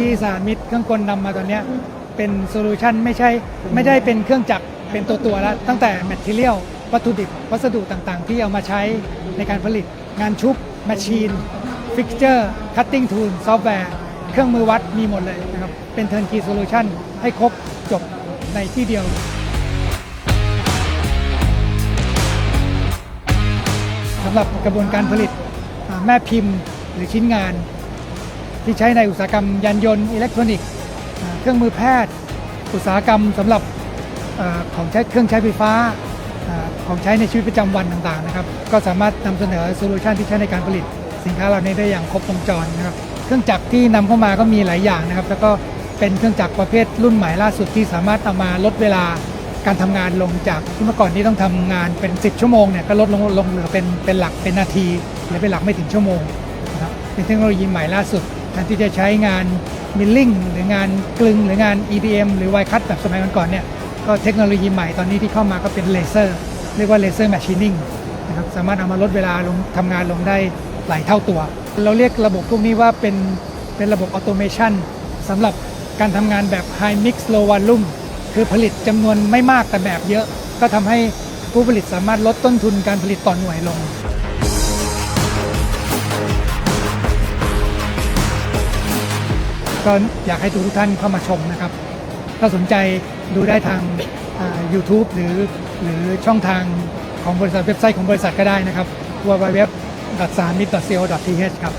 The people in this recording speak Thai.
ที่สามิตรเครื่องกลนำมาตอนนี้เป็นโซลูชันไม่ใช่ไม่ได้เป็นเครื่องจักรเป็นตัวตัวๆแล้ว ตั้งแต่แมทเทียลวัตถุดิบวัสดุต่างๆ ที่เอามาใช้ในการผลิต งานชุบแมชชีนฟิกเจอร์คัตติ้งทูลซอฟต์แวร์เครื่องมือวัดมีหมดเลยนะครับเป็นเทิร์นคีโซลูชันให้ครบจบในที่เดียวสำหรับกระบวนการผลิตแม่พิมพ์หรือชิ้นงาน ที่ใช้ในอุตสาหกรรมยานยนต์อิเล็กทรอนิกส์เครื่องมือแพทย์ อุตสาหกรรมสำหรับอของใช้เครื่องใช้ไฟฟ้าอของใช้ในชีวิตประจำวันต่างๆนะครับก็สามารถนำเสนอโซลูชันที่ใช้ในการผลิตสินค้าเหล่านี้ได้อย่างครบวงจรนะครับเครื่องจักรที่นำเข้ามาก็มีหลายอย่างนะครับ แล้วก็เป็นเครื่องจักรประเภทรุ่นใหม่ล่าสุดที่สามารถเอามาลดเวลาการทำงานลงจากที่เมื่อก่อนที่ต้องทำงานเป็น 10 ชั่วโมงเนี่ยก็ลดลงลงเหลือเป็นเป็นหลักเป็นนาทีหรือเป็นหลักไม่ถึงชั่วโมงนะครับเป็นเทคโนโลยีใหม่ล่าสุด แทนที่จะใช้งานมิลลิ่งหรืองานกลึงหรืองาน EDM หรือไวคัตแบบสมัยก่อนๆเนี่ยก็เทคโนโลยีใหม่ตอนนี้ที่เข้ามาก็เป็นเลเซอร์เรียกว่าเลเซอร์แมชชีนิ่งนะครับสามารถเอามาลดเวลาลงทำงานลงได้หลายเท่าตัว เราเรียกระบบพวกนี้ว่าเป็นเป็นระบบออโตเมชันสำหรับการทำงานแบบ High Mix Low Volume คือผลิตจำนวนไม่มากแต่แบบเยอะ ก็ทำให้ผู้ผลิตสามารถลดต้นทุนการผลิตต่อหน่วยลง ก็อยากให้ทุกท่านเข้ามาชมนะครับ ถ้าสนใจดูได้ทางอ่า YouTube หรือหรือช่องทางของบริษัทเว็บไซต์ของบริษัทก็ได้นะครับ www.samit.co.th ครับ